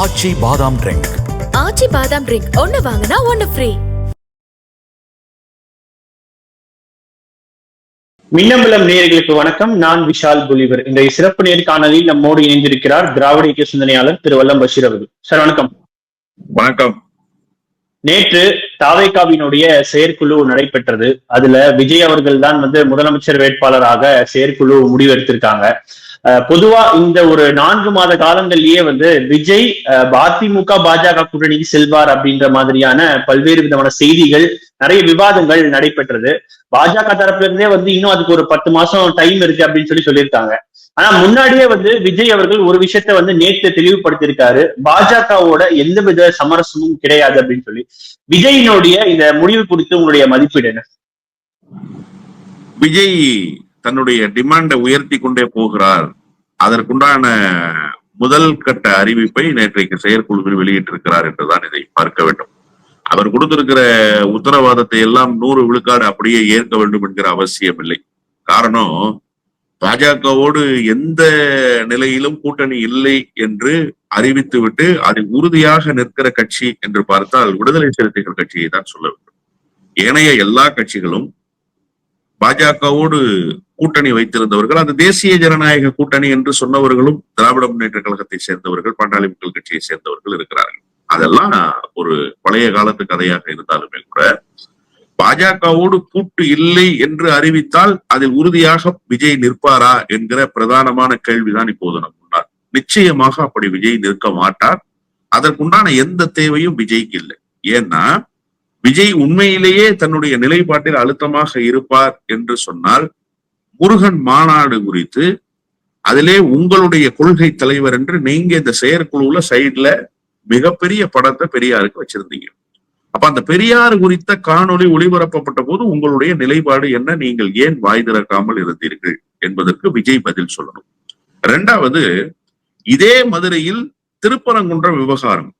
ஆச்சி பாதாம் ட்ரிங்க். ஆச்சி பாதாம் ட்ரிங்க். ஒன்னு வாங்கினா ஒன்னு ஃப்ரீ மின்னம்பலம் நேயர்களுக்கு வணக்கம். நான் விஷால் புலிவர். இன்றைய சிறப்பு நேர்காணலில் நம்மோடு இணைந்திருக்கிறார் திராவிட இயக்க சிந்தனையாளர் திரு வல்லம் பஷீர் அவர்கள். சார் வணக்கம். வணக்கம். நேற்று தாவேகாவினுடைய செயற்குழு நடைபெற்றது. அதுல விஜய் அவர்கள் தான் வந்து முதலமைச்சர் வேட்பாளராக செயற்குழு முடிவெடுத்திருக்காங்க. பொதுவா இந்த ஒரு நான்கு மாத காலங்கள்லயே வந்து விஜய் அஹ், அதிமுக பாஜக கூட்டணிக்கு செல்வார் அப்படின்ற மாதிரியான பல்வேறு விதமான செய்திகள் நிறைய விவாதங்கள் நடைபெற்றது. பாஜக தரப்புல இருந்தே வந்து இன்னும் அதுக்கு ஒரு பத்து மாசம் டைம் இருக்கு அப்படின்னு சொல்லி சொல்லியிருக்காங்க. ஆனா முன்னாடியே வந்து விஜய் அவர்கள் ஒரு விஷயத்த வந்து நேற்று தெளிவுபடுத்தியிருக்காரு. பாஜகவோட எந்த வித சமரசமும் கிடையாது அப்படின்னு சொல்லி. விஜயினுடைய இந்த முடிவு குறித்து உங்களுடைய மதிப்பீடு என்ன? விஜய் தன்னுடைய டிமாண்டை உயர்த்தி கொண்டே போகிறார். அதற்குண்டான முதல் கட்ட அறிவிப்பை நேற்றைக்கு செயற்குழுவில் வெளியிட்டிருக்கிறார் என்றுதான் இதை பார்க்க வேண்டும். அவர் கொடுத்திருக்கிற உத்தரவாதத்தை எல்லாம் நூறு விழுக்காடு அப்படியே ஏற்க வேண்டும் என்கிற அவசியம் இல்லை காரணம் பாஜகவோடு எந்த நிலையிலும் கூட்டணி இல்லை என்று அறிவித்துவிட்டு அது உறுதியாக நிற்கிற கட்சி என்று பார்த்தால் விடுதலை சிறுத்தைகள் கட்சியை தான் சொல்ல வேண்டும். ஏனைய எல்லா கட்சிகளும் பாஜகவோடு கூட்டணி வைத்திருந்தவர்கள் அந்த தேசிய ஜனநாயக கூட்டணி என்று சொன்னவர்களும் திராவிட முன்னேற்ற கழகத்தை சேர்ந்தவர்கள் பாண்டாளி மக்கள் கட்சியை சேர்ந்தவர்கள் இருக்கிறார்கள். அதெல்லாம் ஒரு பழைய காலத்து கதையாக இருந்தாலுமே கூட பாஜகவோடு கூட்டு இல்லை என்று அறிவித்தால் அதில் உறுதியாக விஜய் நிற்பாரா என்கிற பிரதானமான கேள்விதான் இப்போது நம் நிச்சயமாக அப்படி விஜய் நிற்க மாட்டார். அதற்குண்டான எந்த தேவையும் விஜய்க்கு இல்லை. ஏன்னா விஜய் உண்மையிலேயே தன்னுடைய நிலைப்பாட்டில் அழுத்தமாக இருப்பார் என்று சொன்னால் முருகன் மாநாடு குறித்து அதிலே உங்களுடைய கொள்கை தலைவர் என்று நீங்க இந்த செயற்குழுல சைட்ல மிகப்பெரிய படத்தை பெரியாருக்கு வச்சிருந்தீங்க. அப்ப அந்த பெரியார் குறித்த காணொளி ஒளிபரப்பப்பட்ட போது உங்களுடைய நிலைப்பாடு என்ன? நீங்கள் ஏன் வாய் திறக்காமல் இருந்தீர்கள் என்பதற்கு விஜய் பதில் சொல்லணும். இரண்டாவது இதே மதுரையில் திருப்பரங்குன்றம் விவகாரம்.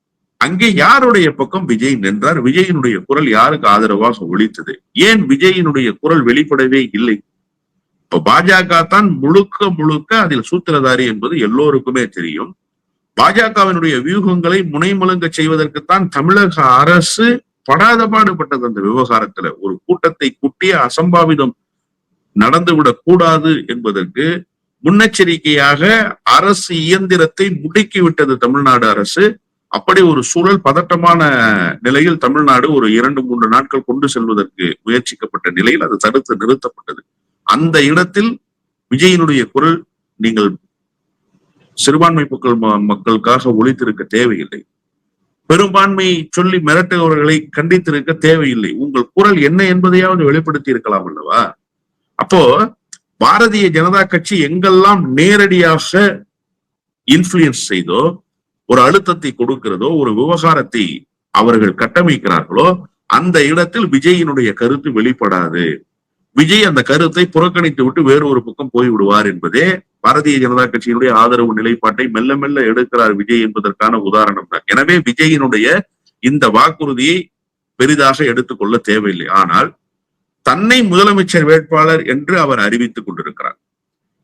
அங்கே யாருடைய பக்கம் விஜய் நின்றார்? விஜயினுடைய குரல் யாருக்கு ஆதரவாக ஒழித்தது ஏன் விஜயினுடைய குரல் வெளிப்படவே இல்லை? இப்ப பாஜக தான் முழுக்க முழுக்க அதில் சூத்திரதாரி என்பது எல்லோருக்குமே தெரியும். பாஜகவினுடைய வியூகங்களை முனைமுழுங்க செய்வதற்குத்தான் தமிழக அரசு படாத பாடுபட்டது. அந்த விவகாரத்துல ஒரு கூட்டத்தை கூட்டிய அசம்பாவிதம் நடந்துவிடக் கூடாது என்பதற்கு முன்னெச்சரிக்கையாக அரசு இயந்திரத்தை முடுக்கிவிட்டது தமிழ்நாடு அரசு. அப்படி ஒரு சூழல் பதட்டமான நிலையில் தமிழ்நாடு ஒரு இரண்டு மூன்று நாட்கள் கொண்டு செல்வதற்கு முயற்சிக்கப்பட்ட நிலையில் அது தடுத்து நிறுத்தப்பட்டது. அந்த இடத்தில் விஜயினுடைய குரல் நீங்கள் சிறுபான்மை மக்கள் மக்களுக்காக ஒழித்திருக்க தேவையில்லை. பெரும்பான்மை சொல்லி மிரட்டுபவர்களை கண்டித்திருக்க தேவையில்லை. உங்கள் குரல் என்ன என்பதையாவது வெளிப்படுத்தி இருக்கலாம் அல்லவா? அப்போ பாரதிய ஜனதா கட்சி எங்கெல்லாம் நேரடியாக இன்ஃபுளுயன்ஸ் செய்தோ ஒரு அழுத்தத்தை கொடுக்கிறதோ ஒரு விவகாரத்தை அவர்கள் கட்டமைக்கிறார்களோ அந்த இடத்தில் விஜயினுடைய கருத்து வெளிப்படாது. விஜய் அந்த கருத்தை புறக்கணித்து விட்டு வேறு ஒரு பக்கம் போய் விடுவார் என்பதே பாரதிய ஜனதா கட்சியினுடைய ஆதரவு நிலைப்பாட்டை மெல்ல மெல்ல எடுக்கிறார் விஜய் என்பதற்கான உதாரணம் தான். எனவே விஜயினுடைய இந்த வாக்குறுதியை பெரிதாக எடுத்துக்கொள்ள தேவையில்லை. ஆனால் தன்னை முதலமைச்சர் வேட்பாளர் என்று அவர் அறிவித்துக் கொண்டிருக்கிறார்.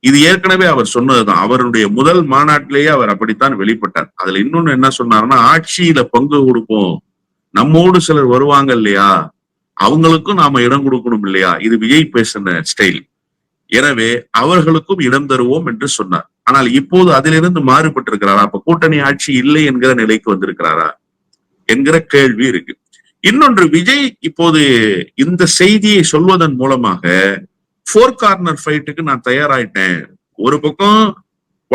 இது ஏற்கனவே அவர் சொன்னதுதான். அவருடைய முதல் மாநாட்டிலேயே அவர் அப்படித்தான் வெளிப்பட்டார். அதுல இன்னொன்னு என்ன சொன்னார்னா ஆட்சியில பங்கு கொடுப்போம். நம்மோடு சிலர் வருவாங்க இல்லையா? அவங்களுக்கும் நாம இடம் கொடுக்கணும் இல்லையா? இது விஜய் பேசின ஸ்டைல். எனவே அவர்களுக்கும் இடம் தருவோம் என்று சொன்னார். ஆனால் இப்போது அதிலிருந்து மாறுபட்டிருக்கிறாரா? அப்ப கூட்டணி ஆட்சி இல்லை என்கிற நிலைக்கு வந்திருக்கிறாரா? என்கிற கேள்வி இருக்கு. இன்னொன்று விஜய் இப்போது இந்த செய்தியை சொல்வதன் மூலமாக ஃபோர் கார்னர் ஃபைட்டுக்கு நான் தயாராயிட்டேன். ஒரு பக்கம்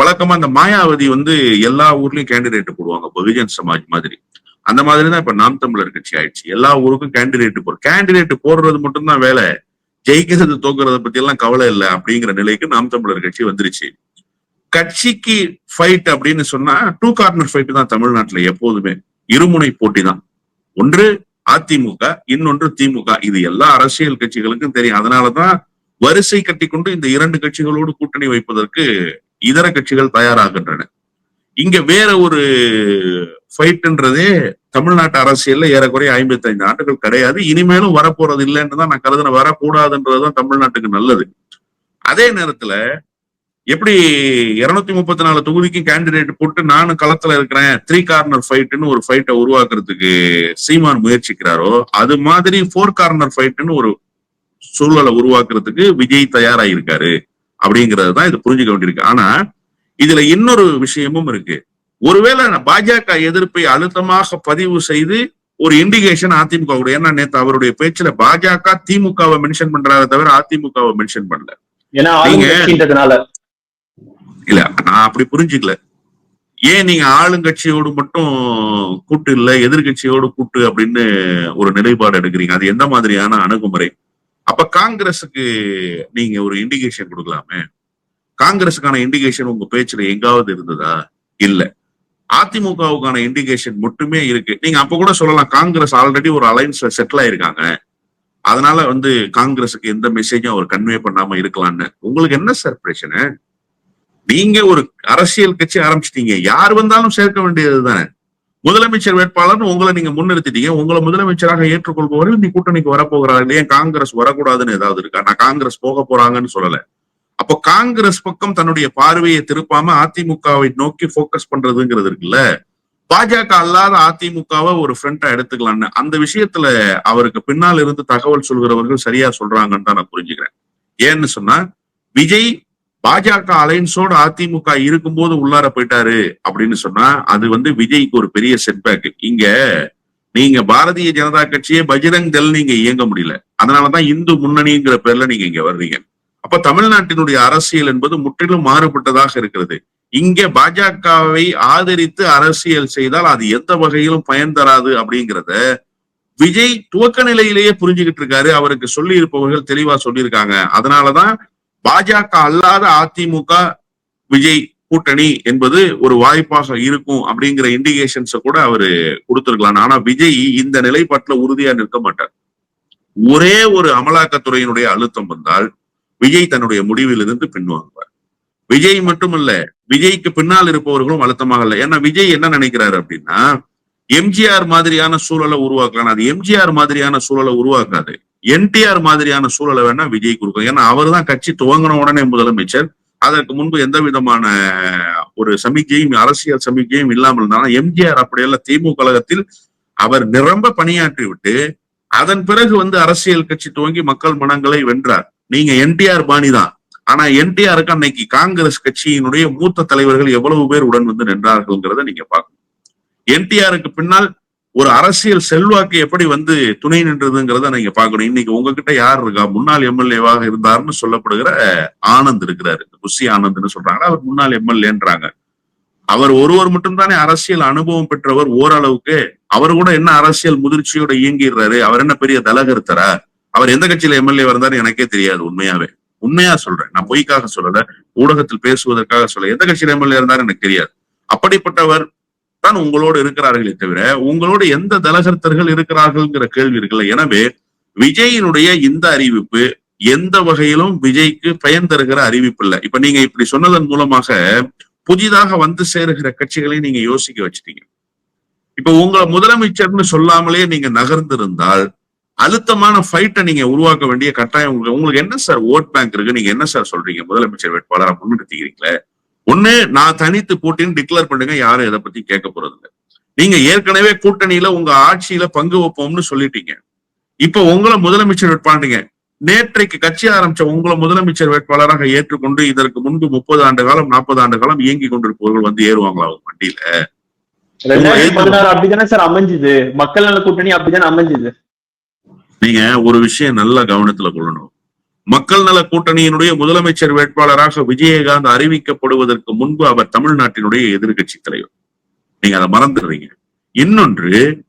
வழக்கமா அந்த மாயாவதி வந்து எல்லா ஊர்லயும் கேண்டிடேட் போடுவாங்க பகுஜன் சமாஜ் மாதிரி. அந்த மாதிரி தான் இப்ப நாம் தமிழர் கட்சி ஆயிடுச்சு. எல்லா ஊருக்கும் கேண்டிடேட் போற கேண்டிடேட் போடுறது மட்டும்தான் வேலை. ஜெயிக்கிறது தோக்குறத பத்தி எல்லாம் கவலை இல்லை அப்படிங்கிற நிலைக்கு நாம் தமிழர் கட்சி வந்துருச்சு. கட்சிக்கு ஃபைட் அப்படின்னு சொன்னா டூ கார்னர் ஃபைட் தான் தமிழ்நாட்டுல எப்போதுமே. இருமுனை போட்டி தான். ஒன்று அதிமுக இன்னொன்று திமுக. இது எல்லா அரசியல் கட்சிகளுக்கும் தெரியும். அதனாலதான் வரிசை கட்டிக்கொண்டு இந்த இரண்டு கட்சிகளோடு கூட்டணி வைப்பதற்கு இதர கட்சிகள் தயாராகின்றன. இங்க வேற ஒரு ஃபைட்ன்றதே தமிழ்நாட்டு அரசியல்ல ஏறக்குறைய ஐம்பத்தி ஐந்து ஆண்டுகள் கிடையாது. இனிமேலும் வரப்போறது இல்லைன்னு தான் நான் கருதுன. வரக்கூடாதுன்றதுதான் தமிழ்நாட்டுக்கு நல்லது. அதே நேரத்துல எப்படி இருநூத்தி முப்பத்தி நாலு தொகுதிக்கு கேண்டிடேட் போட்டு நானும் களத்துல இருக்கிறேன் த்ரீ கார்னர் ஃபைட்டுன்னு ஒரு ஃபைட்டை உருவாக்குறதுக்கு சீமான் முயற்சிக்கிறாரோ அது மாதிரி ஃபோர் கார்னர் ஃபைட்டுன்னு ஒரு சூழலை உருவாக்குறதுக்கு விஜய் தயாராயிருக்காரு அப்படிங்கிறது தான் இது புரிஞ்சுக்க வேண்டியிருக்கு. ஆனா இதுல இன்னொரு விஷயமும் இருக்கு. ஒருவேளை பாஜக எதிர்ப்பை அழுத்தமாக பதிவு செய்து ஒரு இண்டிகேஷன் அதிமுக ஏன்னா நேத்து அவருடைய பேச்சுல பாஜக திமுகவை மென்ஷன் பண்றாரு தவிர அதிமுகவை மென்ஷன் பண்ணல. நீங்க- இல்ல நான் அப்படி புரிஞ்சுக்கல. ஏன் நீங்க ஆளுங்கட்சியோடு மட்டும் கூட்டு இல்ல எதிர்கட்சியோடு கூட்டு அப்படின்னு ஒரு நிலைப்பாடு எடுக்கிறீங்க? அது எந்த மாதிரியான அணுகுமுறை? அப்ப காங்கிரஸுக்கு நீங்க ஒரு இண்டிகேஷன் கொடுக்கலாமே? காங்கிரஸுக்கான இண்டிகேஷன் உங்க பேச்சுல எங்காவது இருந்ததா? இல்ல. அதிமுகவுக்கான இண்டிகேஷன் மட்டுமே இருக்கு. நீங்க அப்ப கூட சொல்லலாம் காங்கிரஸ் ஆல்ரெடி ஒரு அலைன்ஸ்ல செட்டில் ஆயிருக்காங்க. அதனால வந்து காங்கிரஸுக்கு எந்த மெசேஜும் அவர் கன்வே பண்ணாம இருக்கலாம்னு. உங்களுக்கு என்ன சார் பிரச்சனை? நீங்க ஒரு அரசியல் கட்சி ஆரம்பிச்சிட்டீங்க. யார் வந்தாலும் சேர்க்க வேண்டியது தானே முதலமைச்சர் வேட்பாளர் உங்களை நீங்க முன்னிறுத்திட்டீங்க. உங்களை முதலமைச்சராக ஏற்றுக்கொள்பவர்கள் நீ கூட்டணிக்கு வரப்போகிறார் ஏன் காங்கிரஸ் வரக்கூடாதுன்னு ஏதாவது இருக்கா? நான் காங்கிரஸ் போக போறாங்கன்னு சொல்லல. அப்போ காங்கிரஸ் பக்கம் தன்னுடைய பார்வையை திருப்பாம அதிமுகவை நோக்கி போக்கஸ் பண்றதுங்கிறது இருக்குல்ல. பாஜக அல்லாத அதிமுகவை ஒரு ஃப்ரண்டா எடுத்துக்கலாம்னு அந்த விஷயத்துல அவருக்கு பின்னால் இருந்து தகவல் சொல்கிறவர்கள் சரியா சொல்றாங்கன்னு தான் நான் புரிஞ்சுக்கிறேன். ஏன்னு சொன்னா விஜய் பாஜக அலைன்ஸோட அதிமுக இருக்கும்போது உள்ளார போயிட்டாரு அப்படின்னு சொன்னா அது வந்து விஜய்க்கு ஒரு பெரிய செட்பேக் இங்க நீங்க பாரதிய ஜனதா கட்சியே பஜ்ரங் தல் நீங்க இயங்க முடியல. அதனாலதான் இந்து முன்னணிங்கிற பேர்ல நீங்க இங்க வர்றீங்க. அப்ப தமிழ்நாட்டினுடைய அரசியல் என்பது முற்றிலும் மாறுபட்டதாக இருக்கிறது. இங்க பாஜகவை ஆதரித்து அரசியல் செய்தால் அது எந்த வகையிலும் பயன் தராது அப்படிங்கிறத விஜய் துவக்க நிலையிலேயே புரிஞ்சுக்கிட்டு இருக்காரு. அவருக்கு சொல்லி இருப்பவர்கள் தெளிவா சொல்லியிருக்காங்க. அதனாலதான் பாஜக அல்லாத அதிமுக விஜய் கூட்டணி என்பது ஒரு வாய்ப்பாக இருக்கும் அப்படிங்கிற இண்டிகேஷன்ஸ கூட அவரு கொடுத்திருக்கலாம். ஆனா விஜய் இந்த நிலைப்பாட்டுல உறுதியா நிற்க மாட்டார். ஒரே ஒரு அமலாக்கத்துறையினுடைய அழுத்தம் வந்தால் விஜய் தன்னுடைய முடிவிலிருந்து பின்வாங்குவார். விஜய் மட்டுமல்ல விஜய்க்கு பின்னால் இருப்பவர்களும் அழுத்தமாக இல்லை. ஏன்னா விஜய் என்ன நினைக்கிறாரு அப்படின்னா எம்ஜிஆர் மாதிரியான சூழலை உருவாக்கலாம். அது எம்ஜிஆர் மாதிரியான சூழலை உருவாக்காது. என்டிஆர் மாதிரியான சூழலை வேணா விஜய் கொடுக்கும். ஏன்னா அவர் தான் கட்சி துவங்கின உடனே முதலமைச்சர். அதற்கு முன்பு எந்த விதமான ஒரு சமிக்கையும் அரசியல் சமிக்கையும் இல்லாமல் இருந்தாலும் எம்ஜிஆர் அப்படியெல்லாம் திமுக கழகத்தில் அவர் நிரம்ப பணியாற்றி விட்டு அதன் பிறகு வந்து அரசியல் கட்சி துவங்கி மக்கள் மனங்களை வென்றார். நீங்க என்டிஆர் பாணி தான். ஆனா என்டிஆருக்கு அன்னைக்கு காங்கிரஸ் கட்சியினுடைய மூத்த தலைவர்கள் எவ்வளவு பேர் உடன் வந்து நின்றார்கள்ங்கிறத நீங்க பார்க்கணும். என்டிஆருக்கு பின்னால் ஒரு அரசியல் செல்வாக்கு எப்படி வந்து துணை நின்றதுங்கிறத நீங்க பாக்கணும் இன்னைக்கு உங்ககிட்ட யார் இருக்கா? முன்னாள் எம்எல்ஏவாக இருந்தாருன்னு சொல்லப்படுகிற ஆனந்த் இருக்கிறாரு. குஷி ஆனந்த்னு சொல்றாங்க. அவர் முன்னாள் எம்எல்ஏன்றாங்க. அவர் ஒருவர் மட்டும்தானே அரசியல் அனுபவம் பெற்றவர் ஓரளவுக்கு. அவர் கூட என்ன அரசியல் முதிர்ச்சியோட இயங்கிடுறாரு? அவர் என்ன பெரிய தலகர்த்தரா? அவர் எந்த கட்சியில எம்எல்ஏ வந்தாரு எனக்கே தெரியாது உண்மையாவே. உண்மையா சொல்றேன். நான் பொய்க்காக சொல்லல. ஊடகத்தில் பேசுவதற்காக சொல்ல எந்த கட்சியில எம்எல்ஏ இருந்தாரு எனக்கு தெரியாது. அப்படிப்பட்டவர் தான் உங்களோடு இருக்கிறார்களே தவிர உங்களோடு எந்த தலகர்த்தர்கள் இருக்கிறார்கள்ங்கிற கேள்வி இருக்குல்ல. எனவே விஜயினுடைய இந்த அறிவிப்பு எந்த வகையிலும் விஜய்க்கு பயன் தருகிற அறிவிப்பு இல்லை. இப்ப நீங்க இப்படி சொன்னதன் மூலமாக புதிதாக வந்து சேருகிற கட்சிகளை நீங்க யோசிக்க வச்சிட்டீங்க. இப்ப உங்களை முதலமைச்சர்னு சொல்லாமலே நீங்க நகர்ந்திருந்தால் அழுத்தமான ஃபைட்டை நீங்க உருவாக்க வேண்டிய கட்டாயம் உங்களுக்கு உங்களுக்கு என்ன சார் ஓட் பேங்க் இருக்கு? நீங்க என்ன சார் சொல்றீங்க? முதலமைச்சர் வேட்பாளரை முன்னிறுத்திக்கிறீங்களே? ஒண்ணு நான் தனித்து போட்டின்னு டிக்ளேர் பண்ணுங்க யாரும் இதை பத்தி கேட்க போறது இல்லை நீங்க ஏற்கனவே கூட்டணியில உங்க ஆட்சியில பங்கு வைப்போம்னு சொல்லிட்டீங்க. இப்ப உங்களை முதலமைச்சர் வேட்பாளீங்க நேற்றைக்கு கட்சி ஆரம்பிச்ச உங்களை முதலமைச்சர் வேட்பாளராக ஏற்றுக்கொண்டு இதற்கு முன்பு முப்பது ஆண்டு காலம் நாற்பது ஆண்டு காலம் இயங்கி கொண்டிருப்பவர்கள் வந்து ஏறுவாங்களா அவங்க வண்டியில? அப்படிதானே சார் அமைஞ்சுது. மக்கள் நல கூட்டணி அப்படிதானே அமைஞ்சுது. நீங்க ஒரு விஷயம் நல்ல கவனத்துல கொள்ளணும். மக்கள் நல கூட்டணியினுடைய முதலமைச்சர் வேட்பாளராக விஜயகாந்த் அறிவிக்கப்படுவதற்கு முன்பு அவர் தமிழ்நாட்டினுடைய எதிர்கட்சி தலைவர். நீங்க அதை மறந்துடுறீங்க. இன்னொன்று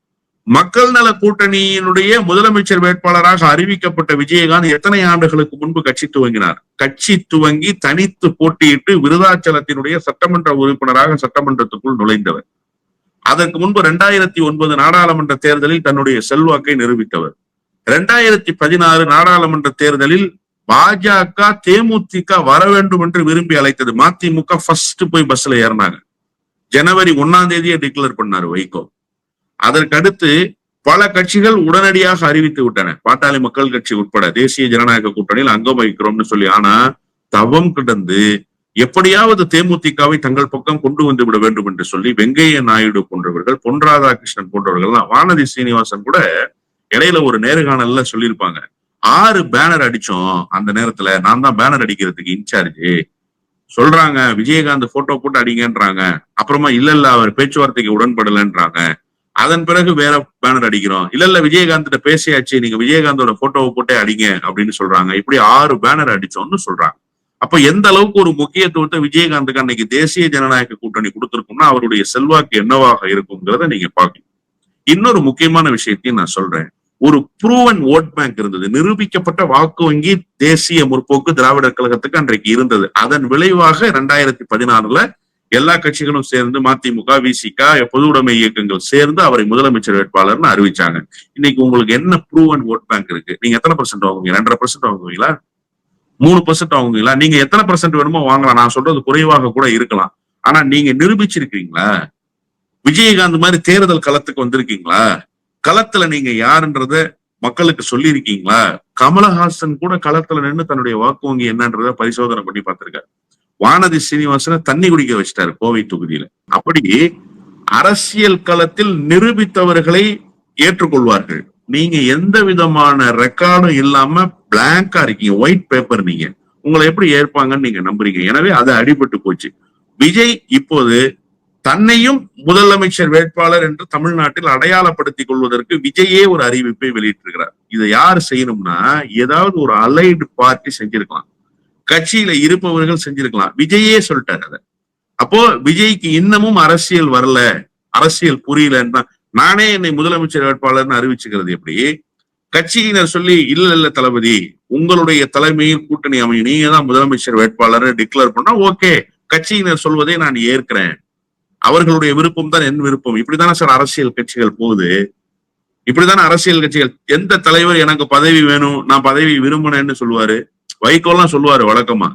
மக்கள் நல கூட்டணியினுடைய முதலமைச்சர் வேட்பாளராக அறிவிக்கப்பட்ட விஜயகாந்த் எத்தனை ஆண்டுகளுக்கு முன்பு கட்சி துவங்கினார்? கட்சி துவங்கி தனித்து போட்டியிட்டு விருதாச்சலத்தினுடைய சட்டமன்ற உறுப்பினராக சட்டமன்றத்துக்குள் நுழைந்தவர். அதற்கு முன்பு இரண்டாயிரத்தி ஒன்பது நாடாளுமன்ற தேர்தலில் தன்னுடைய செல்வாக்கை நிரூபித்தவர். இரண்டாயிரத்தி பதினாறு நாடாளுமன்ற தேர்தலில் பாஜக தேமுதிக வர வேண்டும் என்று விரும்பி அழைத்தது மதிமுக ஃபர்ஸ்ட் போய் பஸ்ல ஏறினாங்க. ஜனவரி ஒன்னாம் தேதியே டிக்ளேர் பண்ணாரு வைகோ. அதற்கடுத்து பல கட்சிகள் உடனடியாக அறிவித்து விட்டன. பாட்டாளி மக்கள் கட்சி உட்பட தேசிய ஜனநாயக கூட்டணியில் அங்கம் வகிக்கிறோம்னு சொல்லி. ஆனா தவம் கிடந்து எப்படியாவது தேமுதிகவை தங்கள் பக்கம் கொண்டு வந்து விட வேண்டும் என்று சொல்லி வெங்கைய நாயுடு போன்றவர்கள் பொன் ராதாகிருஷ்ணன் போன்றவர்கள் வானதி சீனிவாசன் கூட இடையில ஒரு நேர்காணல்ல சொல்லியிருப்பாங்க. ஆறு பேனர் அடிச்சோம் அந்த நேரத்துல. நான் தான் பேனர் அடிக்கிறதுக்கு இன்சார்ஜ் சொல்றாங்க விஜயகாந்த் போட்டோ போட்டு அடிங்கன்றாங்க. அப்புறமா இல்ல இல்ல அவர் பேச்சுவார்த்தைக்கு உடன்படலைன்றாங்க. அதன் பிறகு வேற பேனர் அடிக்கிறோம். இல்ல இல்ல விஜயகாந்த் பேசியாச்சு. நீங்க விஜயகாந்தோட போட்டோவை போட்டே அடிங்க அப்படின்னு சொல்றாங்க. இப்படி ஆறு பேனர் அடிச்சோம்னு சொல்றாங்க. அப்ப எந்த அளவுக்கு ஒரு முக்கியத்துவத்தை விஜயகாந்துக்கு அன்னைக்கு தேசிய ஜனநாயக கூட்டணி கொடுத்திருக்கும்னா அவருடைய செல்வாக்கு என்னவாக இருக்குங்கிறத நீங்க பாக்கணும் இன்னொரு முக்கியமான விஷயத்தையும் நான் சொல்றேன். ஒரு ப்ரூவன் ஓட் பேங்க் இருந்தது. நிரூபிக்கப்பட்ட வாக்கு வங்கி தேசிய முற்போக்கு திராவிடர் கழகத்துக்கு அன்றைக்கு இருந்தது. அதன் விளைவாக இரண்டாயிரத்தி பதினாறுல எல்லா கட்சிகளும் சேர்ந்து மதிமுக விசிக பொது உடைமை இயக்கங்கள் சேர்ந்து அவரை முதலமைச்சர் வேட்பாளர்னு அறிவிச்சாங்க. இன்னைக்கு உங்களுக்கு என்ன ப்ரூவன் ஓட் பேங்க் இருக்கு? நீங்க எத்தனை பர்சன்ட் வாங்குவீங்க? ரெண்டரை பர்சன்ட் வாங்குவீங்களா? மூணு பர்சன்ட் வாங்குவீங்களா? நீங்க எத்தனை பர்சன்ட் வேணுமோ வாங்கலாம். நான் சொல்றது குறைவாக கூட இருக்கலாம். ஆனா நீங்க நிரூபிச்சிருக்கீங்களா? விஜயகாந்த் மாதிரி தேர்தல் களத்துக்கு வந்திருக்கீங்களா? களத்துல நீங்க யாருன்றத மக்களுக்கு சொல்லியிருக்கீங்களா? கமலஹாசன் கூட களத்துல நின்று தன்னுடைய வாக்கு வங்கி என்னன்றத பரிசோதனை பண்ணி பார்த்திருக்காரு. வானதி சீனிவாசனை தண்ணி குடிக்க வச்சிட்டாரு கோவை தொகுதியில. அப்படி அரசியல் களத்தில் நிரூபித்தவர்களை ஏற்றுக்கொள்வார்கள். நீங்க எந்த விதமான ரெக்கார்டும் இல்லாம பிளாங்கா இருக்கீங்க. ஒயிட் பேப்பர் நீங்க. உங்களை எப்படி ஏற்பாங்கன்னு நீங்க நம்புறீங்க. எனவே அது அடிபட்டு போச்சு. விஜய் இப்போது தன்னையும் முதலமைச்சர் வேட்பாளர் என்று தமிழ்நாட்டில் அடையாளப்படுத்திக் கொள்வதற்கு விஜயே ஒரு அறிவிப்பை வெளியிட்டிருக்கிறார். இதை யார் செய்யணும்னா ஏதாவது ஒரு அலைடு பார்ட்டி செஞ்சிருக்கலாம். கட்சியில இருப்பவர்கள் செஞ்சிருக்கலாம். விஜயே சொல்லிட்டாரு அதை. அப்போ விஜய்க்கு இன்னமும் அரசியல் வரல அரசியல் புரியலன்னா நானே என்னை முதலமைச்சர் வேட்பாளர்னு அறிவிச்சுக்கிறது எப்படி? கட்சியினர் சொல்லி இல்ல இல்ல தளபதி உங்களுடைய தலைமையில் கூட்டணி அமையும். நீங்க தான் முதலமைச்சர் வேட்பாளர் டிக்ளேர் பண்ணா ஓகே கட்சியினர் சொல்வதை நான் ஏற்கிறேன். அவர்களுடைய விருப்பம் தான் என் விருப்பம். இப்படித்தானே சார் அரசியல் கட்சிகள் போகுது? இப்படித்தானே அரசியல் கட்சிகள் எந்த தலைவர் எனக்கு பதவி வேணும் நான் பதவி விரும்பினேன்னு சொல்லுவாரு? வைகோலாம் சொல்லுவாரு வழக்கமா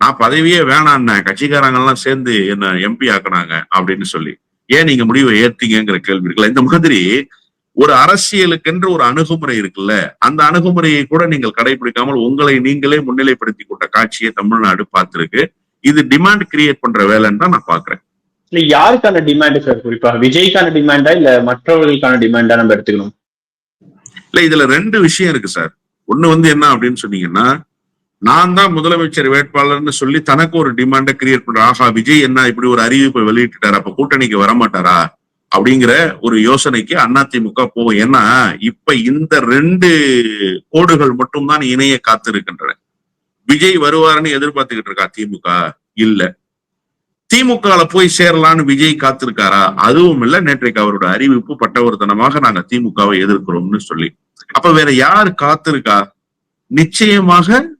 நான் பதவியே வேணான்னேன் கட்சிக்காரங்க எல்லாம் சேர்ந்து என்ன எம்பி ஆக்குனாங்க அப்படின்னு சொல்லி. ஏன் நீங்க முடிவை ஏத்தீங்கிற கேள்வி இருக்குல்ல? இந்த மாதிரி ஒரு அரசியலுக்கென்று ஒரு அணுகுமுறை இருக்குல்ல? அந்த அணுகுமுறையை கூட நீங்கள் கடைபிடிக்காமல் உங்களை நீங்களே முன்னிலைப்படுத்தி கொண்ட காட்சியை தமிழ்நாடு பார்த்திருக்கு. இது டிமாண்ட் கிரியேட் பண்ற வேலைன்னு தான் நான் பாக்குறேன் இல்ல யாருக்கான டிமாண்ட் சார் குறிப்பா விஜய்க்கான டிமாண்டா இல்ல மற்றவர்களுக்கான டிமாண்டா நம்ம எடுத்துக்கணும்? இல்ல இதுல ரெண்டு விஷயம் இருக்கு சார் ஒண்ணு வந்து என்ன அப்படின்னு சொன்னீங்கன்னா நான் தான் முதலமைச்சர் வேட்பாளர்னு சொல்லி தனக்கு ஒரு டிமாண்ட கிரியேட் பண்ற ஆஹா விஜய் என்ன இப்படி ஒரு அறிவிப்பை வெளியிட்டுட்டாரு அப்ப கூட்டணிக்கு வரமாட்டாரா? அப்படிங்கிற ஒரு யோசனைக்கு அதிமுக போகும். ஏன்னா இப்ப இந்த ரெண்டு கோடுகள் மட்டும்தான் இணைய காத்திருக்கின்றன. விஜய் வருவாருன்னு எதிர்பார்த்துக்கிட்டு இருக்கா திமுக? இல்ல. திமுகல போய் சேரலான்னு விஜய் காத்திருக்காரா? அதுவும் இல்ல நேற்றைக்கு அவரோட அறிவிப்பு பட்டவர்த்தனமாக நாங்க திமுகவை எதிர்க்கிறோம்னு சொல்லி. அப்ப வேற யார் காத்திருக்கா? நிச்சயமாக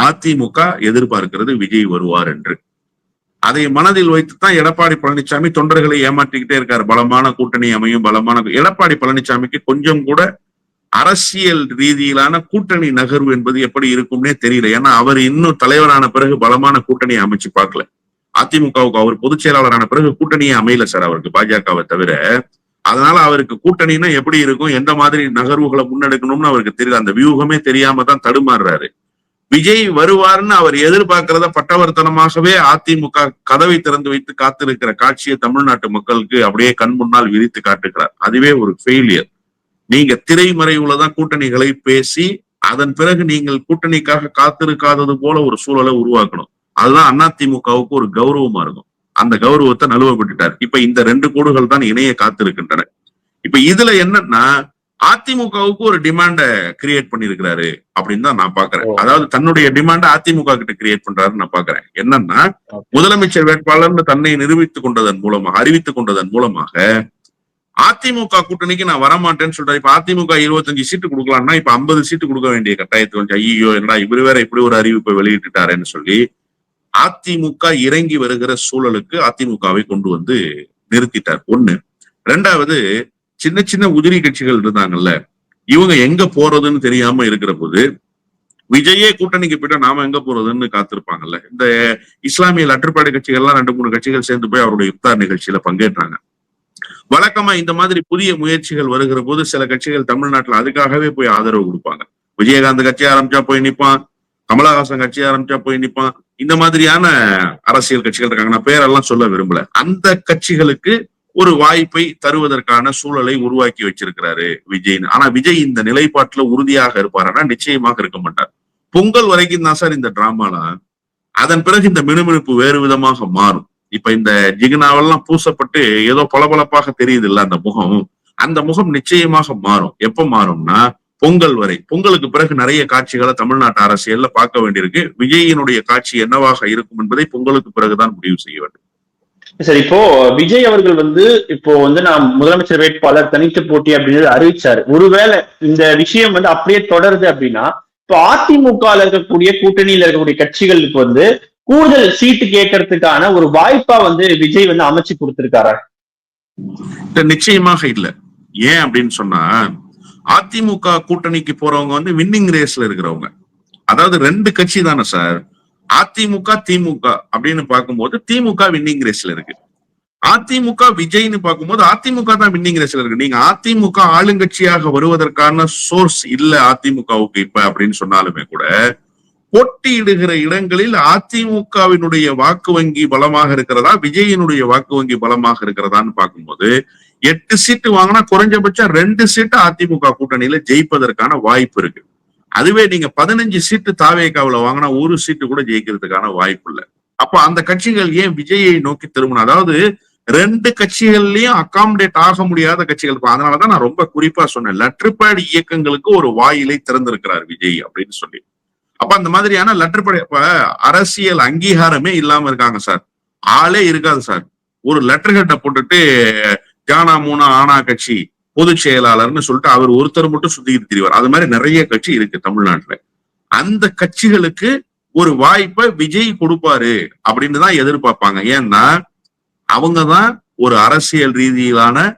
அதிமுக எதிர்பார்க்கிறது விஜய் வருவார் என்று. அதை மனதில் வைத்துத்தான் எடப்பாடி பழனிசாமி தொண்டர்களை ஏமாற்றிக்கிட்டே இருக்காரு. பலமான கூட்டணி அமையும் பலமான எடப்பாடி பழனிசாமிக்கு கொஞ்சம் கூட அரசியல் ரீதியிலான கூட்டணி நகர்வு என்பது எப்படி இருக்கும்னே தெரியல. ஏன்னா அவர் இன்னும் தலைவரான பிறகு பலமான கூட்டணி அமைச்சு பார்க்கல. அதிமுகவுக்கு அவர் பொதுச் செயலாளரான பிறகு கூட்டணியே அமையல சார் அவருக்கு பாஜகவை தவிர. அதனால அவருக்கு கூட்டணினா எப்படி இருக்கும்? எந்த மாதிரி நகர்வுகளை முன்னெடுக்கணும்னு அவருக்கு தெரியல அந்த வியூகமே தெரியாம தான் தடுமாறுறாரு. விஜய் வருவார்னு அவர் எதிர்பார்க்கிறத பட்டவர்த்தனமாகவே அதிமுக கதவை திறந்து வைத்து காத்திருக்கிற காட்சியை தமிழ்நாட்டு மக்களுக்கு அப்படியே கண் முன்னால் விரித்து காட்டுகிறார். அதுவே ஒரு ஃபெயிலியர் நீங்க திரைமறைவுலதான் கூட்டணிகளை பேசி அதன் பிறகு நீங்கள் கூட்டணிக்காக காத்திருக்காதது போல ஒரு சூழலை உருவாக்கணும். அதுதான் அதிமுகவுக்கு ஒரு கௌரவமா இருக்கும். அந்த கௌரவத்தை நழுவப்பட்டுட்டார். இப்ப இந்த ரெண்டு கோடுகள் தான் இணைய காத்திருக்கின்றன. இப்ப இதுல என்னன்னா அதிமுகவுக்கு ஒரு டிமாண்ட கிரியேட் பண்ணிருக்கிறாரு அப்படின்னு தான் நான் பாக்குறேன். அதாவது தன்னுடைய டிமாண்ட அதிமுக கிட்ட கிரியேட் பண்றாருன்னு நான் பாக்குறேன். என்னன்னா. முதலமைச்சர் வேட்பாளர்னு தன்னை நிரூபித்துக் கொண்டதன் மூலமாக அறிவித்துக் கொண்டதன் மூலமாக அதிமுக கூட்டணிக்கு நான் வரமாட்டேன்னு சொல்றாரு. இப்ப அதிமுக இருபத்தஞ்சு சீட்டு கொடுக்கலாம்னா இப்ப ஐம்பது சீட்டு கொடுக்க வேண்டிய கட்டாயத்து வந்து ஐயோ என்னடா இவரு வேற இப்படி ஒரு அறிவிப்பை வெளியிட்டுட்டாருன்னு சொல்லி அதிமுக இறங்கி வருகிற சூழலுக்கு அதிமுகவை கொண்டு வந்து நிறுத்திட்டார். ஒண்ணு. ரெண்டாவது சின்ன சின்ன உதிரி கட்சிகள் இருந்தாங்கல்ல இவங்க எங்க போறதுன்னு தெரியாம இருக்கிற போது விஜயே கூட்டணிக்கு போயிட்டா நாம எங்க போறதுன்னு காத்திருப்பாங்கல்ல. இந்த இஸ்லாமிய லற்றுப்பாடு கட்சிகள்லாம் ரெண்டு மூணு கட்சிகள் சேர்ந்து போய் அவருடைய இப்தார் நிகழ்ச்சியில பங்கேற்றாங்க. வழக்கமா இந்த மாதிரி புதிய முயற்சிகள் வருகிற போது சில கட்சிகள் தமிழ்நாட்டுல அதுக்காகவே போய் ஆதரவு கொடுப்பாங்க. விஜயகாந்த் கட்சி ஆரம்பிச்சா போய் நிப்பான். கமலஹாசன் கட்சி ஆரம்பிச்சா போய் நிப்பான். இந்த மாதிரியான அரசியல் கட்சிகள் இருக்காங்க. நான் பேரெல்லாம் சொல்ல விரும்பல. அந்த கட்சிகளுக்கு ஒரு வாய்ப்பை தருவதற்கான சூழலை உருவாக்கி வச்சிருக்கிறாரு விஜய் ஆனா விஜய் இந்த நிலைப்பாட்டுல உறுதியாக இருப்பாருன்னா நிச்சயமாக இருக்க மாட்டார். பொங்கல் வரைக்கும் தான் சார் இந்த டிராமாலாம் அதன் பிறகு இந்த மினுமினுப்பு வேறு விதமாக மாறும். இப்ப இந்த ஜிகினாவெல்லாம் பூசப்பட்டு ஏதோ பளபளப்பாக தெரியுது இல்ல அந்த முகம். அந்த முகம் நிச்சயமாக மாறும். எப்ப மாறும்னா பொங்கல் வரை. பொங்கலுக்கு பிறகு நிறைய காட்சிகளை தமிழ்நாட்டு அரசியல்ல பார்க்க வேண்டியிருக்கு. விஜயினுடைய காட்சி என்னவாக இருக்கும் என்பதை பொங்கலுக்கு பிறகுதான் முடிவு செய்ய வேண்டும். சரி இப்போ விஜய் அவர்கள் வந்து இப்போ வந்து நான் முதலமைச்சர் வேட்பாளர் தனித்து போட்டி அப்படின்றது அறிவிச்சாரு. ஒருவேளை இந்த விஷயம் வந்து அப்படியே தொடருது அப்படின்னா இப்போ அதிமுக இருக்கக்கூடிய கூட்டணியில இருக்கக்கூடிய கட்சிகளுக்கு வந்து கூடுதல் சீட்டு கேட்கறதுக்கான ஒரு வாய்ப்பா வந்து விஜய் வந்து அமைச்சு கொடுத்திருக்காரா? நிச்சயமாக இல்ல. ஏன் அப்படின்னு சொன்னா அதிமுக கூட்டணிக்கு போறவங்க வந்து வின்னிங் ரேஸ்ல இருக்கிறவங்க. அதாவது ரெண்டு கட்சி தானே சார் அதிமுக திமுக அப்படின்னு பார்க்கும்போது திமுக வின்னிங் ரேஸ்ல இருக்கு. அதிமுக விஜய்னு பார்க்கும்போது அதிமுக தான் வின்னிங் ரேஸ்ல இருக்கு. நீங்க அதிமுக ஆளுங்கட்சியாக வருவதற்கான சோர்ஸ் இல்ல அதிமுகவுக்கு இப்ப அப்படின்னு சொன்னாலுமே கூட போட்டியிடுகிற இடங்களில் அதிமுகவினுடைய வாக்கு வங்கி பலமாக இருக்கிறதா விஜயனுடைய வாக்கு வங்கி பலமாக இருக்கிறதான்னு பார்க்கும்போது எட்டு சீட்டு வாங்கினா குறைஞ்சபட்சம் ரெண்டு சீட்டு அதிமுக கூட்டணியில ஜெயிப்பதற்கான வாய்ப்பு இருக்கு. அதுவே நீங்க பதினஞ்சு சீட்டு தாவேகாவுல வாங்கினா ஒரு சீட்டு கூட ஜெயிக்கிறதுக்கான வாய்ப்பு இல்லை. அப்ப அந்த கட்சிகள் ஏன் விஜயை நோக்கி திரும்பணும் அதாவது ரெண்டு கட்சிகள்லயும் அகாமடேட் ஆக முடியாத கட்சிகள். இப்ப அதனாலதான் நான் ரொம்ப குறிப்பா சொன்னேன் லெட்டர்பேட் இயக்கங்களுக்கு ஒரு வாயிலை திறந்திருக்கிறார் விஜய் அப்படின்னு சொல்லி. அப்ப அந்த மாதிரியான லெட்டர்பேட் இப்ப அரசியல் அங்கீகாரமே இல்லாம இருக்காங்க சார். ஆளே இருக்காது சார். ஒரு லெட்டர் ஹெட்டை போட்டுட்டு ஜானா மூணா ஆனா கட்சி பொதுச் செயலாளர்னு சொல்லிட்டு அவர் ஒருத்தர் மட்டும் சுத்திட்டு திரிவார். அது மாதிரி நிறைய கட்சி இருக்கு தமிழ்நாட்டுல. அந்த கட்சிகளுக்கு ஒரு வாய்ப்பை விஜய் கொடுப்பாரு அப்படின்னு தான் எதிர்பார்ப்பாங்க. ஏன்னா அவங்கதான் ஒரு அரசியல் ரீதியிலான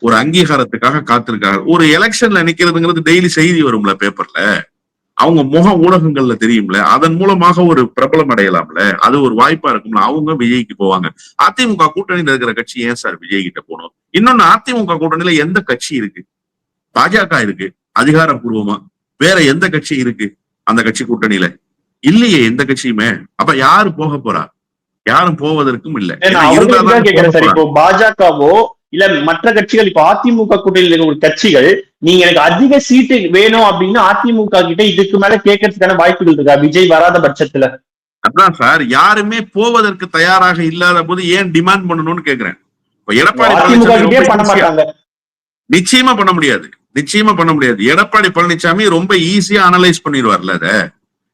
ஒரு அங்கீகாரத்துக்காக காத்திருக்காங்க. ஒரு எலெக்ஷன்ல நிக்கிறதுங்கிறது டெய்லி செய்தி வரும்ல பேப்பர்ல. அவங்க முக ஊடகங்கள்ல தெரியும்ல அதன் மூலமாக ஒரு பிரபலம் அடையலாம்ல அது ஒரு வாய்ப்பா இருக்கும்ல அவங்க விஜய்க்கு போவாங்க. அதிமுக கூட்டணியில இருக்கிற கட்சி ஏன் சார் விஜய் கிட்ட போகணும்? இன்னொன்னு அதிமுக கூட்டணியில எந்த கட்சி இருக்கு? பாஜக இருக்கு அதிகாரப்பூர்வமா. வேற எந்த கட்சி இருக்கு அந்த கட்சி கூட்டணியில? இல்லையே எந்த கட்சியுமே. அப்ப யாரு போக போறா? யாரும் போவதற்கும் இல்லை. பாஜகவோ இல்ல மற்ற கட்சிகள் இப்போ அதிமுக கூட்டணியில் இருக்கக்கூடிய கட்சிகள் நீங்க எனக்கு அதிக சீட்டு வேணும் அப்படின்னு அதிமுக கிட்ட இதுக்கு மேல கேட்கறதுக்கான வாய்ப்புகள் இருக்கா? விஜய் வராத பட்சத்துல. அதான் சார் யாருமே போவதற்கு தயாராக இல்லாத போது ஏன் டிமாண்ட் பண்ணணும்னு கேக்குறேன். இப்ப எடப்பாடி நிச்சயமா பண்ண முடியாது. நிச்சயமா பண்ண முடியாது. எடப்பாடி பழனிசாமி ரொம்ப ஈஸியா அனலைஸ் பண்ணிடுவார்ல அத.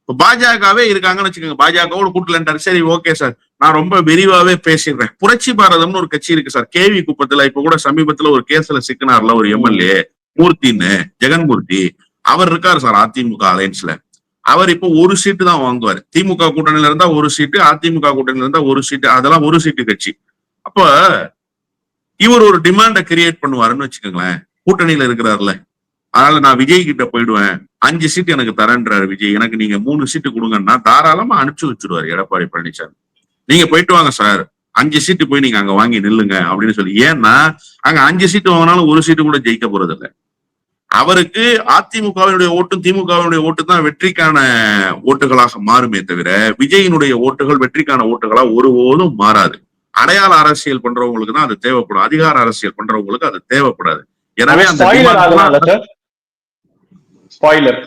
இப்ப பாஜகவே இருக்காங்கன்னு வச்சுக்கோங்க. பாஜகவோட கூட்டலன்றாரு சரி ஓகே சார் நான் ரொம்ப விரிவாவே பேசிடுறேன். புரட்சி பாரதம்னு ஒரு கட்சி இருக்கு சார். கேவி குப்பத்துல இப்ப கூட சமீபத்துல ஒரு கேஸ்ல சிக்கினார்ல ஒரு எம்எல்ஏ மூர்த்தின்னு ஜெகன்மூர்த்தி. அவர் இருக்காரு சார் அதிமுக அலையன்ஸ்ல அவர் இப்போ ஒரு சீட்டு தான் வாங்குவார். திமுக கூட்டணியில இருந்தா ஒரு சீட்டு அதிமுக கூட்டணியில இருந்தா ஒரு சீட்டு அதெல்லாம் ஒரு சீட்டு கட்சி. அப்ப இவர் ஒரு டிமாண்ட கிரியேட் பண்ணுவாருன்னு வச்சுக்கோங்களேன். கூட்டணியில இருக்கிறாருல. அதனால நான் விஜய் கிட்ட போயிடுவேன். அஞ்சு சீட்டு எனக்கு தரேன்றாரு விஜய். எனக்கு நீங்க மூணு சீட்டு கொடுங்கன்னா தாராளமா அனுப்பிச்சு வச்சிருவாரு எடப்பாடி பழனிசாமி. நீங்க போயிட்டு வாங்க சார் அஞ்சு சீட்டு போய் நீங்க அங்க வாங்கி நில்லுங்க அப்படின்னு சொல்லி. ஏன்னா அங்க அஞ்சு சீட்டு வாங்கினாலும் ஒரு சீட்டு கூட ஜெயிக்க போறது இல்ல அவருக்கு அதிமுகவினுடைய ஓட்டும் திமுகவினுடைய ஓட்டு தான் வெற்றிக்கான ஓட்டுகளாக மாறுமே தவிர விஜயினுடைய ஓட்டுகள் வெற்றிக்கான ஓட்டுகளா ஒருபோதும் மாறாது. அடையாள அரசியல் பண்றவங்களுக்கு தான் அது தேவைப்படும். அதிகார அரசியல் பண்றவங்களுக்கு அது தேவைப்படாது. எனவே அந்த ஸ்பாயிலர்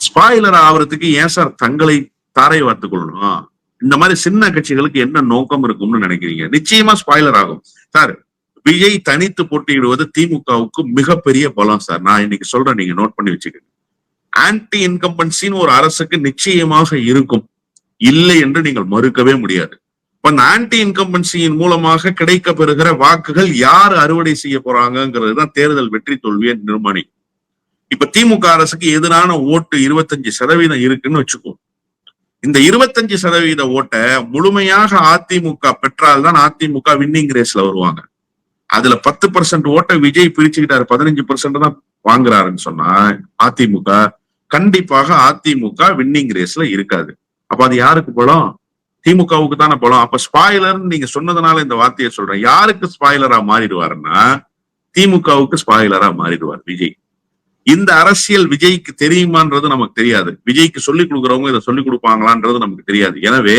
ஸ்பாயிலர் ஆவறதுக்கு ஏன் சார் தங்களை தாரை வார்த்துக் கொள்ளணும்? இந்த மாதிரி சின்ன கட்சிகளுக்கு என்ன நோக்கம் இருக்கும்னு நினைக்கிறீங்க? நிச்சயமா ஸ்பாயிலர் ஆகும். சார் விஜய் தனித்து போட்டியிடுவது திமுகவுக்கு மிகப்பெரிய பலம் சார் நான் இன்னைக்கு சொல்றேன் நீங்க நோட் பண்ணி வச்சுக்கோங்க. ஆன்டி இன்கம்பன்சின்னு ஒரு அரசுக்கு நிச்சயமாக இருக்கும். இல்லை என்று நீங்கள் மறுக்கவே முடியாது. இப்ப அந்த ஆன்டி இன்கம்பன்சியின் மூலமாக கிடைக்க பெறுகிற வாக்குகள் யார் அறுவடை செய்ய போறாங்கிறது தான் தேர்தல் வெற்றி தோல்வியை நிர்மாணிக்கும் இப்ப திமுக அரசுக்கு எதிரான ஓட்டு இருபத்தஞ்சு சதவீதம் இருக்குன்னு வச்சுக்கோ. இந்த இருபத்தஞ்சு சதவீத ஓட்டை முழுமையாக அதிமுக பெற்றால்தான் அதிமுக வின்னிங் ரேஸ்ல வருவாங்க. அதுல பத்து பர்சன்ட் ஓட்டை விஜய் பிரிச்சுக்கிட்டாரு பதினஞ்சு பர்சன்ட் தான் வாங்குறாருன்னு சொன்னா அதிமுக கண்டிப்பாக அதிமுக வின்னிங் ரேஸ்ல இருக்காது. அப்ப அது யாருக்கு பலம்? திமுகவுக்கு தானே பலம். அப்ப ஸ்பாய்லர்னு நீங்க சொன்னதுனால இந்த வார்த்தையை சொல்றேன். யாருக்கு ஸ்பாயிலரா மாறிடுவாருன்னா திமுகவுக்கு ஸ்பாயிலரா மாறிடுவார் விஜய். இந்த அரசியல் விஜய்க்கு தெரியுமான்றது நமக்கு தெரியாது. விஜய்க்கு சொல்லிக் கொடுக்குறவங்க இதை சொல்லிக் கொடுப்பாங்களான்றது நமக்கு தெரியாது. எனவே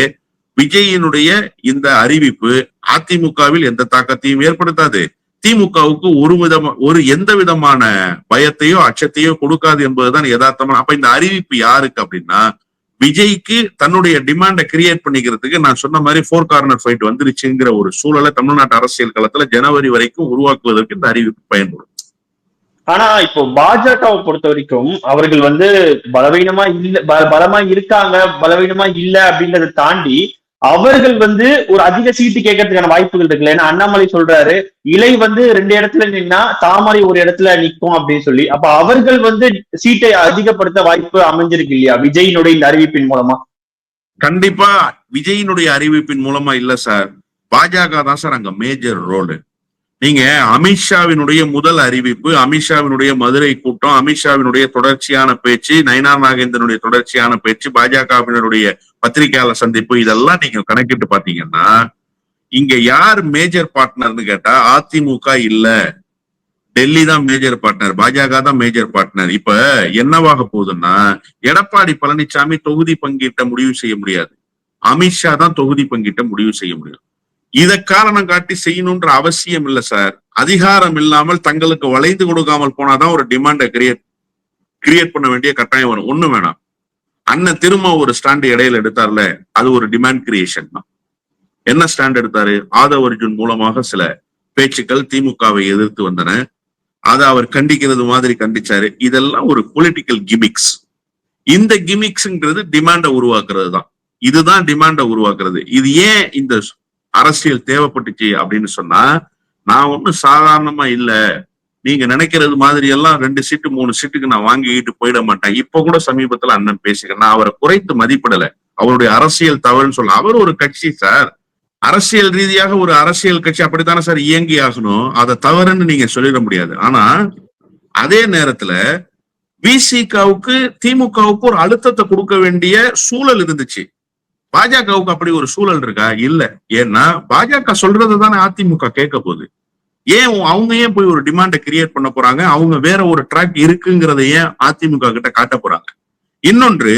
விஜயினுடைய இந்த அறிவிப்பு அதிமுகவில் எந்த தாக்கத்தையும் ஏற்படுத்தாது. திமுகவுக்கு ஒரு விதமா ஒரு எந்த விதமான பயத்தையோ அச்சத்தையோ கொடுக்காது என்பதுதான் யதார்த்தமான அப்ப இந்த அறிவிப்பு யாருக்கு அப்படின்னா விஜய்க்கு தன்னுடைய டிமாண்டை கிரியேட் பண்ணிக்கிறதுக்கு நான் சொன்ன மாதிரி ஃபோர் கார்னர் ஃபைட் வந்துருச்சுங்கிற ஒரு சூழலை தமிழ்நாட்டு அரசியல் களத்துல ஜனவரி வரைக்கும் உருவாக்குவதற்கு இந்த அறிவிப்பு பயன்படும். ஆனா இப்போ பாஜகவை பொறுத்த வரைக்கும் அவர்கள் வந்து பலவீனமா இல்ல பலமா இருக்காங்க பலவீனமா இல்ல அப்படின்றத தாண்டி அவர்கள் வந்து ஒரு அதிக சீட்டு கேட்கறதுக்கான வாய்ப்புகள் இருக்குல்ல. ஏன்னா அண்ணாமலை சொல்றாரு இலை வந்து ரெண்டு இடத்துல நின்னா தாமரை ஒரு இடத்துல நிக்கும் அப்படின்னு சொல்லி. அப்ப அவர்கள் வந்து சீட்டை அதிகப்படுத்த வாய்ப்பு அமைஞ்சிருக்கு இல்லையா? விஜயினுடைய இந்த அறிவிப்பின் மூலமா. கண்டிப்பா விஜயினுடைய அறிவிப்பின் மூலமா இல்ல சார். பாஜக தான் சார் அங்க மேஜர் ரோடு நீங்க அமித்ஷாவினுடைய முதல் அறிவிப்பு அமித்ஷாவினுடைய மதுரை கூட்டம் அமித்ஷாவினுடைய தொடர்ச்சியான பேச்சு நயனார் நாகேந்திரனுடைய தொடர்ச்சியான பேச்சு பாஜகவினருடைய பத்திரிகையாளர் சந்திப்பு இதெல்லாம் நீங்க கணக்கிட்டு பாத்தீங்கன்னா இங்க யார் மேஜர் பார்ட்னர்னு கேட்டா அதிமுக இல்ல. டெல்லி தான் மேஜர் பார்ட்னர் பாஜக தான் மேஜர் பார்ட்னர் இப்ப என்னவாக போகுதுன்னா எடப்பாடி பழனிசாமி தொகுதி பங்கீட்ட முடிவு செய்ய முடியாது. அமித்ஷா தான் தொகுதி பங்கீட்ட முடிவு செய்ய முடியும். இத காரணம் காட்டி செய்யணும்ன்ற அவசியம் இல்ல சார் அதிகாரம் இல்லாமல் தங்களுக்கு வளைந்து கொடுக்காமல் போனாதான் ஒரு டிமாண்டை கிரியேட் கிரியேட் பண்ண வேண்டிய கட்டாயம் வரும். ஒண்ணு வேணாம். அண்ணன் திரும்ப ஒரு ஸ்டாண்ட் இடையில எடுத்தார்ல அது ஒரு டிமாண்ட் கிரியேஷன் தான். என்ன ஸ்டாண்ட் எடுத்தாரு? ஆதவ் அர்ஜுன் மூலமாக சில பேச்சுக்கள் திமுகவை எதிர்த்து வந்தன. அதை அவர் கண்டிக்கிறது மாதிரி கண்டிச்சாரு. இதெல்லாம் ஒரு பொலிட்டிக்கல் கிமிக்ஸ் இந்த கிமிக்ஸ்ங்கிறது டிமாண்டை உருவாக்குறது தான் இதுதான் டிமாண்டை உருவாக்குறது. இது ஏன் இந்த அரசியல் தேவைப்பட்டுச்சு அப்படின்னு சொன்னா நான் ஒன்னும் சாதாரணமா இல்ல. நீங்க நினைக்கிறது மாதிரி எல்லாம் ரெண்டு சீட்டு மூணு சீட்டுக்கு நான் வாங்கிக்கிட்டு போயிட மாட்டேன். இப்ப கூட சமீபத்துல அண்ணன் பேசுகிறேன் நான் அவரை குறைத்து மதிப்பிடல. அவருடைய அரசியல் தவறுன்னு சொல்ல அவர் ஒரு கட்சி சார். அரசியல் ரீதியாக ஒரு அரசியல் கட்சி அப்படித்தானே சார் இயங்கி ஆகணும். அதை தவறுன்னு நீங்க சொல்லிட முடியாது. ஆனா அதே நேரத்துல விசிகாவுக்கு திமுகவுக்கு ஒரு அழுத்தத்தை கொடுக்க வேண்டிய சூழல் இருந்துச்சு. பாஜகவுக்கு அப்படி ஒரு சூழல் இருக்கா? இல்ல. ஏன்னா பாஜக சொல்றது தானே அதிமுக கேட்க போகுது. ஏன் அவங்க ஏன் போய் ஒரு டிமாண்டை கிரியேட் பண்ண போறாங்க? அவங்க வேற ஒரு ட்ராக் இருக்குங்கிறத ஏன் அதிமுக கிட்ட காட்ட போறாங்க? இன்னொன்று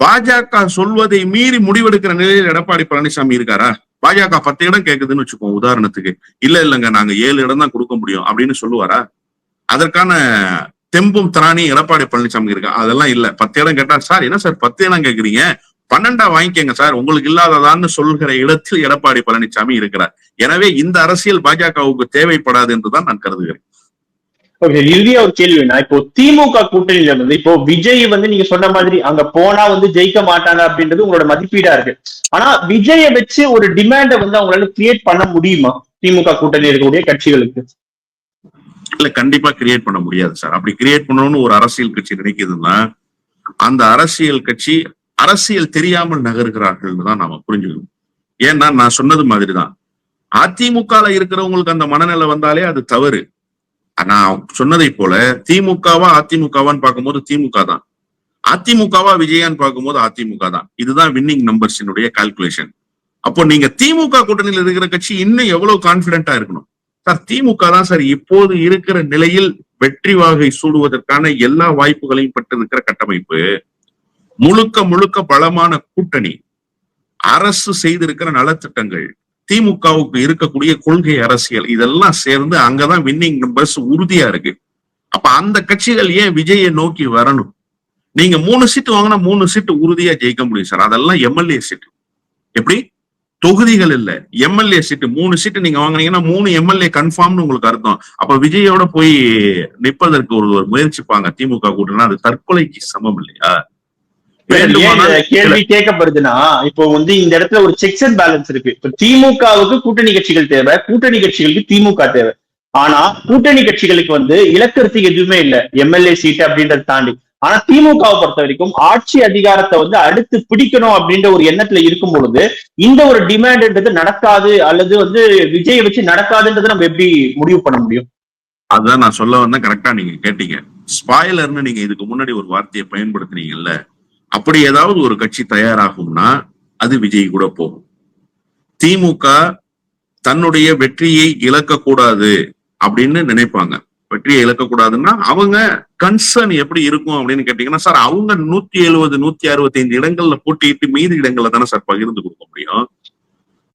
பாஜக சொல்வதை மீறி முடிவெடுக்கிற நிலையில் எடப்பாடி பழனிசாமி இருக்காரா? பாஜக பத்து இடம் கேக்குதுன்னு வச்சுக்கோ உதாரணத்துக்கு. இல்ல இல்லங்க நாங்க ஏழு இடம் தான் கொடுக்க முடியும் அப்படின்னு சொல்லுவாரா? அதற்கான தெம்பும் திராணி எடப்பாடி பழனிசாமி இருக்கா? அதெல்லாம் இல்ல. பத்து இடம் கேட்டா சார் என்ன சார் பத்து இடம் கேக்குறீங்க? பன்னெண்டா வாங்கிக்கங்க சார். உங்களுக்கு இல்லாததான்னு சொல்கிற இடத்தில் எடப்பாடி பழனிசாமி இருக்கிறார். எனவே இந்த அரசியல் பாஜகவுக்கு தேவைப்படாது என்றுதான் நான் கருதுகிறேன். ஓகே இறுதியா ஒரு கேள்வினா இப்போ திமுக கூட்டணியில வந்து இப்போ விஜய் வந்து நீங்க சொன்ன மாதிரி அங்க போனா வந்து ஜெயிக்க மாட்டாங்க அப்படின்றது உங்களோட மதிப்பீடா இருக்கு. ஆனா விஜயை வச்சு ஒரு டிமாண்டை வந்து அவங்களால கிரியேட் பண்ண முடியுமா? திமுக கூட்டணியில் இருக்கக்கூடிய கட்சிகளுக்கு. இல்ல கண்டிப்பா கிரியேட் பண்ண முடியாது சார். அப்படி கிரியேட் பண்ணணும்னு ஒரு அரசியல் கட்சி நினைக்குதுன்னா அந்த அரசியல் கட்சி அரசியல் தெரியாமல் நகர்கிறார்கள் தான் நாம புரிஞ்சுக்கணும். ஏன்னா நான் சொன்னது மாதிரிதான். அதிமுகல இருக்கிறவங்களுக்கு அந்த மனநிலை வந்தாலே அது தவறு. நான் சொன்னதை போல திமுகவா அதிமுகவான்னு பார்க்கும்போது திமுக தான். அதிமுகவா விஜயான்னு பார்க்கும்போது அதிமுக தான். இதுதான் வின்னிங் நம்பர்ஸினுடைய கால்குலேஷன் அப்போ நீங்க திமுக கூட்டணியில் இருக்கிற கட்சி இன்னும் எவ்வளவு கான்பிடென்டா இருக்கணும்? சார் திமுக தான் சார் இப்போது இருக்கிற நிலையில் வெற்றி வாகை சூடுவதற்கான எல்லா வாய்ப்புகளையும் பெற்றிருக்கிற கட்டமைப்பு. முழுக்க முழுக்க பலமான கூட்டணி. அரசு செய்திருக்கிற நலத்திட்டங்கள் திமுகவுக்கு இருக்கக்கூடிய கொள்கை அரசியல் இதெல்லாம் சேர்ந்து அங்கதான் வின்னிங் நம்பர்ஸ் உறுதியா இருக்கு. அப்ப அந்த கட்சிகள் ஏன் விஜயை நோக்கி வரணும்? நீங்க மூணு சீட்டு வாங்கினா மூணு சீட்டு உறுதியா ஜெயிக்க முடியும் சார். அதெல்லாம் எம்எல்ஏ சீட்டு. எப்படி? தொகுதிகள் இல்ல. எம்எல்ஏ சீட்டு மூணு சீட்டு நீங்க வாங்குனீங்கன்னா மூணு எம்எல்ஏ கன்ஃபார்ம்னு உங்களுக்கு அர்த்தம். அப்ப விஜயோட போய் நிற்பதற்கு ஒரு முயற்சிப்பாங்க திமுக கூட்டணி அது தற்கொலைக்கு சமம் இல்லையா? கேள்வி கேட்கப்படுதுன்னா இப்போ வந்து இந்த இடத்துல ஒரு செக்ஸ் அண்ட் பேலன்ஸ் இருக்கு. இப்ப திமுகவுக்கு கூட்டணி கட்சிகள் தேவை கூட்டணி கட்சிகளுக்கு திமுக தேவை. ஆனா கூட்டணி கட்சிகளுக்கு வந்து இலக்கறதுக்கு எதுவுமே இல்ல. எம்எல்ஏ சீட்டு அப்படின்றத தாண்டி. ஆனா திமுகவை பொறுத்த வரைக்கும் ஆட்சி அதிகாரத்தை வந்து அடுத்து பிடிக்கணும் அப்படின்ற ஒரு எண்ணத்துல இருக்கும் பொழுது இந்த ஒரு டிமாண்ட்ன்றது நடக்காது அல்லது வந்து விஜயை வச்சு நடக்காதுன்றது நம்ம எப்படி முடிவு பண்ண முடியும்? அதான் நான் சொல்ல வந்தேன் கரெக்டா நீங்க கேட்டீங்க. ஸ்பாய்லர்னு நீங்க இதுக்கு முன்னாடி ஒரு வார்த்தையை பயன்படுத்துனீங்கல்ல அப்படி ஏதாவது ஒரு கட்சி தயாராகும்னா அது விஜய் கூட போகும். திமுக தன்னுடைய வெற்றியை இழக்க கூடாது அப்படின்னு நினைப்பாங்க. வெற்றியை இழக்கக்கூடாதுன்னா அவங்க கன்சர்ன் எப்படி இருக்கும் அப்படின்னு கேட்டீங்கன்னா சார் அவங்க நூத்தி எழுபது நூத்தி அறுபத்தி ஐந்து இடங்கள்ல போட்டியிட்டு மீதி இடங்கள்ல தானே சார் பகிர்ந்து கொடுக்க முடியும்?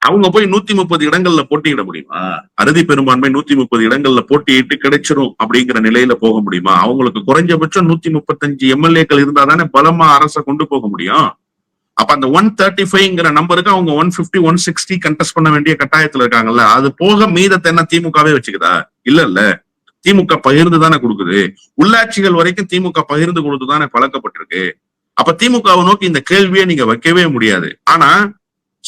அவங்க போய் நூத்தி முப்பது இடங்கள்ல போட்டியிட முடியுமா? அறுதி பெரும்பான்மை நூத்தி முப்பது இடங்கள்ல போட்டியிட்டு கிடைச்சிரும் அப்படிங்கிற நிலையில போக முடியுமா? அவங்களுக்கு குறைஞ்சபட்சம் நூத்தி முப்பத்தஞ்சு எம்எல்ஏக்கள் இருந்தா தானே பலமா அரசை கொண்டு போக முடியும். அப்ப அந்த ஒன் தேர்ட்டி ஃபைவ்ங்கிற நம்பருக்கு அவங்க one fifty one sixty contest பண்ண வேண்டிய கட்டாயத்துல இருக்காங்கல்ல அது போக மீதத்தை என்ன திமுகவே வச்சுக்குதா? இல்ல இல்ல திமுக பகிர்ந்து தானே கொடுக்குது. உள்ளாட்சிகள் வரைக்கும் திமுக பகிர்ந்து கொடுத்து தானே பழக்கப்பட்டிருக்கு. அப்ப திமுகவை நோக்கி இந்த கேள்வியை நீங்க வைக்கவே முடியாது. ஆனா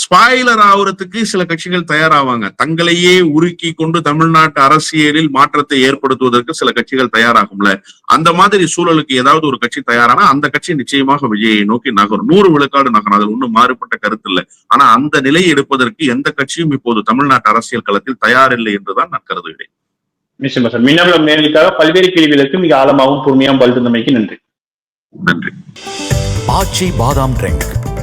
ஸ்பாயிலர் ஆகுறதுக்கு சில கட்சிகள் தயாராவாங்க. தங்களையே உருக்கி கொண்டு தமிழ்நாட்டு அரசியலில் மாற்றத்தை ஏற்படுத்துவதற்கு சில கட்சிகள் தயாராகும்ல. அந்த மாதிரி சூழலுக்கு ஏதாவது ஒரு கட்சி தயாரானா அந்த கட்சி நிச்சயமாக விஜயை நோக்கி நகரும். நூறு விழுக்காடு நகரும். அதில் ஒன்றும் மாறுபட்ட கருத்து இல்லை. ஆனா அந்த நிலையை எடுப்பதற்கு எந்த கட்சியும் இப்போது தமிழ்நாட்டு அரசியல் களத்தில் தயாரில்லை என்றுதான் நான் கருதுகிறேன். நிச்சயமா சார். மின்னபலம் நேர்களுக்காக பல்வேறு கேள்விகளுக்கு மிக ஆழமாகவும் பொறுமையாகவும் பதில் தந்தமைக்கு நன்றி. நன்றி. ஆச்சி பாதாம் ட்ரிங்க்.